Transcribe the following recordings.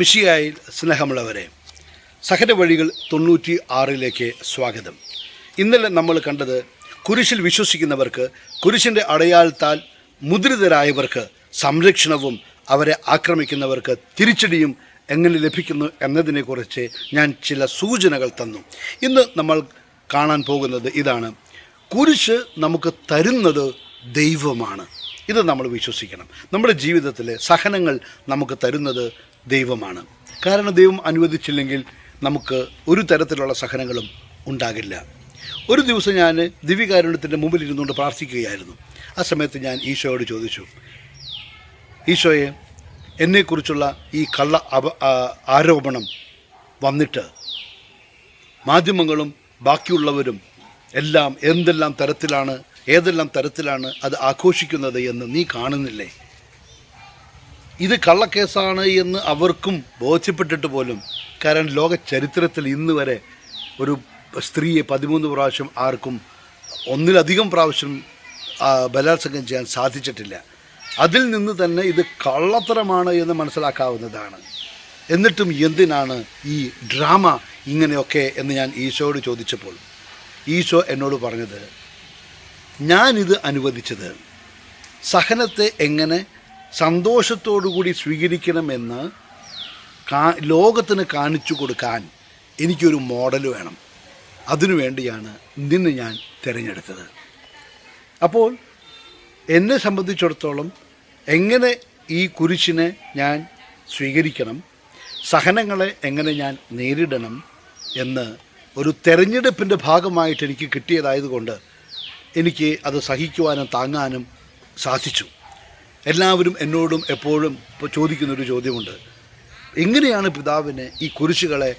മിഷിയായിൽ സ്നേഹമുള്ളവരെ സഹന വഴികൾ തൊണ്ണൂറ്റി ആറിലേക്ക് സ്വാഗതം. ഇന്നലെ നമ്മൾ കണ്ടത് കുരിശിൽ വിശ്വസിക്കുന്നവർക്ക് കുരിശിന്റെ അടയാളത്താൽ മുദ്രിതരായവർക്ക് സംരക്ഷണവും അവരെ ആക്രമിക്കുന്നവർക്ക് തിരിച്ചടിയും എങ്ങനെ ലഭിക്കുന്നു എന്നതിനെക്കുറിച്ച് ഞാൻ ചില സൂചനകൾ തന്നു. ഇന്ന് നമ്മൾ കാണാൻ പോകുന്നത് ഇതാണ്. കുരിശ് നമുക്ക് തരുന്നത് ദൈവമാണ്. ഇത് നമ്മൾ വിശ്വസിക്കണം. നമ്മുടെ ജീവിതത്തിലെ സഹനങ്ങൾ നമുക്ക് തരുന്നത് ദൈവമാണ്. കാരണം ദൈവം അനുവദിച്ചില്ലെങ്കിൽ നമുക്ക് ഒരു തരത്തിലുള്ള സഹനങ്ങളും ഉണ്ടാകില്ല. ഒരു ദിവസം ഞാൻ ദിവ്യകാരുണ്യത്തിന്റെ മുമ്പിൽ ഇരുന്നുകൊണ്ട് പ്രാർത്ഥിക്കുകയായിരുന്നു. ആ സമയത്ത് ഞാൻ ഈശോയോട് ചോദിച്ചു ഈശോയെ എന്നെക്കുറിച്ചുള്ള ഈ കള്ള ആരോപണം വന്നിട്ട് മാധ്യമങ്ങളും ബാക്കിയുള്ളവരും എല്ലാം എന്തെല്ലാം തരത്തിലാണ് ഏതെല്ലാം തരത്തിലാണ് അത് ആഘോഷിക്കുന്നത് എന്ന് നീ കാണുന്നില്ലേ? ഇത് കള്ളക്കേസാണ് എന്ന് അവർക്കും ബോധ്യപ്പെട്ടിട്ട് പോലും കാരണം ലോക ചരിത്രത്തിൽ ഇന്ന് വരെ ഒരു സ്ത്രീയെ പതിമൂന്ന് പ്രാവശ്യം ആർക്കും ഒന്നിലധികം പ്രാവശ്യം ബലാത്സംഗം ചെയ്യാൻ സാധിച്ചിട്ടില്ല. അതിൽ നിന്ന് തന്നെ ഇത് കള്ളത്തരമാണ് എന്ന് മനസ്സിലാക്കാവുന്നതാണ്. എന്നിട്ടും എന്തിനാണ് ഈ ഡ്രാമ ഇങ്ങനെയൊക്കെ എന്ന് ഞാൻ ഈശോയോട് ചോദിച്ചപ്പോൾ ഈശോ എന്നോട് പറഞ്ഞത് ഞാനിത് അനുവദിച്ചത് സഹനത്തെ എങ്ങനെ സന്തോഷത്തോടുകൂടി സ്വീകരിക്കണമെന്ന് കാ ലോകത്തിന് കാണിച്ചു കൊടുക്കാൻ എനിക്കൊരു മോഡൽ വേണം. അതിനു വേണ്ടിയാണ് നിന്നെ ഞാൻ തിരഞ്ഞെടുത്തത്. അപ്പോൾ എന്നെ സംബന്ധിച്ചിടത്തോളം എങ്ങനെ ഈ കുരിശിനെ ഞാൻ സ്വീകരിക്കണം സഹനങ്ങളെ എങ്ങനെ ഞാൻ നേരിടണം എന്ന് ഒരു തെരഞ്ഞെടുപ്പിന്റെ ഭാഗമായിട്ട് എനിക്ക് കിട്ടിയതായതുകൊണ്ട് എനിക്ക് അത് സഹിക്കുവാനും താങ്ങാനും സാധിച്ചു. എല്ലാവരും എന്നോടും എപ്പോഴും ഇപ്പോൾ ചോദിക്കുന്നൊരു ചോദ്യമുണ്ട്. എങ്ങനെയാണ് പിതാവിന് ഈ കുരിശുകളെ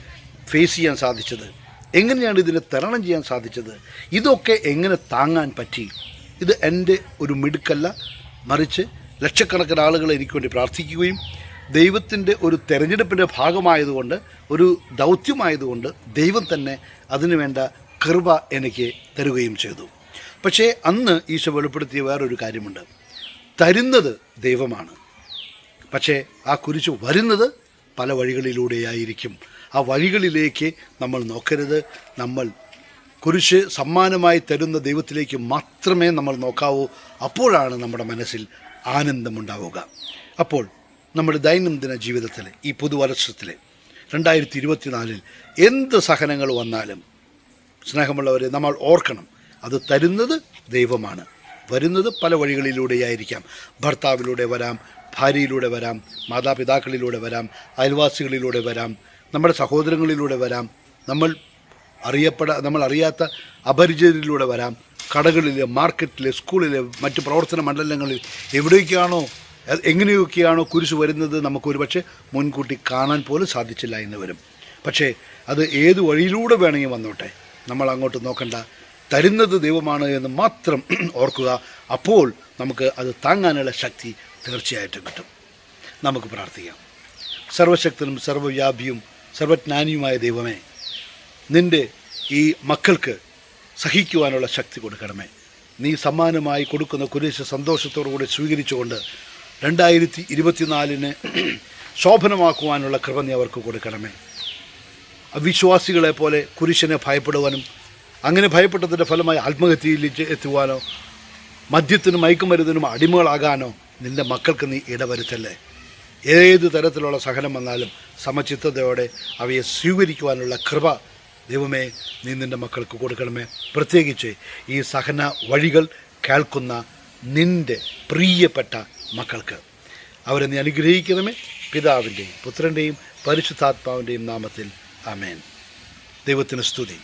ഫേസ് ചെയ്യാൻ സാധിച്ചത്? എങ്ങനെയാണ് ഇതിനെ തരണം ചെയ്യാൻ സാധിച്ചത്? ഇതൊക്കെ എങ്ങനെ താങ്ങാൻ പറ്റി? ഇത് എന്റെ ഒരു മിടുക്കല്ല മറിച്ച് ലക്ഷക്കണക്കിന് ആളുകൾ എനിക്ക് വേണ്ടി പ്രാർത്ഥിക്കുകയും ദൈവത്തിന്റെ ഒരു തെരഞ്ഞെടുപ്പിന്റെ ഭാഗമായതുകൊണ്ട് ഒരു ദൗത്യമായതുകൊണ്ട് ദൈവം തന്നെ അതിനുവേണ്ട കൃപ എനിക്ക് തരുകയും ചെയ്തു. പക്ഷേ അന്ന് ഈശോ വെളിപ്പെടുത്തിയ വേറൊരു കാര്യമുണ്ട്. തരുന്നത് ദൈവമാണ്. പക്ഷേ ആ കുരിശ് വരുന്നത് പല വഴികളിലൂടെയായിരിക്കും. ആ വഴികളിലേക്ക് നമ്മൾ നോക്കരുത്. നമ്മൾ കുരിശ് സമ്മാനമായി തരുന്ന ദൈവത്തിലേക്ക് മാത്രമേ നമ്മൾ നോക്കാവൂ. അപ്പോഴാണ് നമ്മുടെ മനസ്സിൽ ആനന്ദമുണ്ടാവുക. അപ്പോൾ നമ്മുടെ ദൈനംദിന ജീവിതത്തിൽ ഈ പുതുവർഷത്തിൽ രണ്ടായിരത്തി ഇരുപത്തിനാലിൽ എന്ത് സഹനങ്ങൾ വന്നാലും സ്നേഹമുള്ളവരെ നമ്മൾ ഓർക്കണം. അത് തരുന്നത് ദൈവമാണ്. വരുന്നത് പല വഴികളിലൂടെയായിരിക്കാം. ഭർത്താവിലൂടെ വരാം ഭാര്യയിലൂടെ വരാം മാതാപിതാക്കളിലൂടെ വരാം അയൽവാസികളിലൂടെ വരാം നമ്മുടെ സഹോദരങ്ങളിലൂടെ വരാം നമ്മൾ അറിയപ്പെടാ നമ്മൾ അറിയാത്ത അപരിചിതരിലൂടെ വരാം കടകളിൽ മാർക്കറ്റിൽ സ്കൂളിൽ മറ്റ് പ്രവർത്തന മണ്ഡലങ്ങളിൽ എവിടേക്കാണോ അത് എങ്ങനെയൊക്കെയാണോ കുരിശ് വരുന്നത് നമുക്കൊരു പക്ഷേ മുൻകൂട്ടി കാണാൻ പോലും സാധിച്ചില്ല എന്ന് വരും. പക്ഷേ അത് ഏത് വഴിയിലൂടെ വേണമെങ്കിൽ വന്നോട്ടെ? നമ്മൾ അങ്ങോട്ട് നോക്കണ്ട. തരുന്നത് ദൈവമാണ് എന്ന് മാത്രം ഓർക്കുക. അപ്പോൾ നമുക്ക് അത് താങ്ങാനുള്ള ശക്തി തീർച്ചയായിട്ടും കിട്ടും. നമുക്ക് പ്രാർത്ഥിക്കാം. സർവശക്തനും സർവവ്യാപിയും സർവജ്ഞാനിയുമായ ദൈവമേ നിന്റെ ഈ മക്കൾക്ക് സഹിക്കുവാനുള്ള ശക്തി കൊടുക്കണമേ. നീ സമ്മാനമായി കൊടുക്കുന്ന കുരിശ് സന്തോഷത്തോടുകൂടി സ്വീകരിച്ചുകൊണ്ട് രണ്ടായിരത്തി ഇരുപത്തിനാലിന് ശോഭനമാക്കുവാനുള്ള കൃപ നീ അവർക്ക് കൊടുക്കണമേ. അവിശ്വാസികളെ പോലെ കുരിശിനെ ഭയപ്പെടുവാനും അങ്ങനെ ഭയപ്പെട്ടതിന്റെ ഫലമായി ആത്മഹത്യയിൽ എത്തുവാനോ മദ്യത്തിനും മയക്കുമരുന്നിനും അടിമകളാകാനോ നിന്റെ മക്കൾക്ക് നീ ഇടവരുത്തല്ലേ? ഏത് തരത്തിലുള്ള സഹനം വന്നാലും സമചിത്തതയോടെ അവയെ സ്വീകരിക്കുവാനുള്ള കൃപ ദൈവമേ നീ നിന്റെ മക്കൾക്ക് കൊടുക്കണമേ. പ്രത്യേകിച്ച് ഈ സഹന വഴികൾ കേൾക്കുന്ന നിന്റെ പ്രിയപ്പെട്ട മക്കൾക്ക്. അവരെ നീ അനുഗ്രഹിക്കണമേ. പിതാവിന്റെയും പുത്രന്റെയും പരിശുദ്ധാത്മാവിന്റെയും നാമത്തിൽ അമേൻ ദൈവത്തിന് സ്തുതി.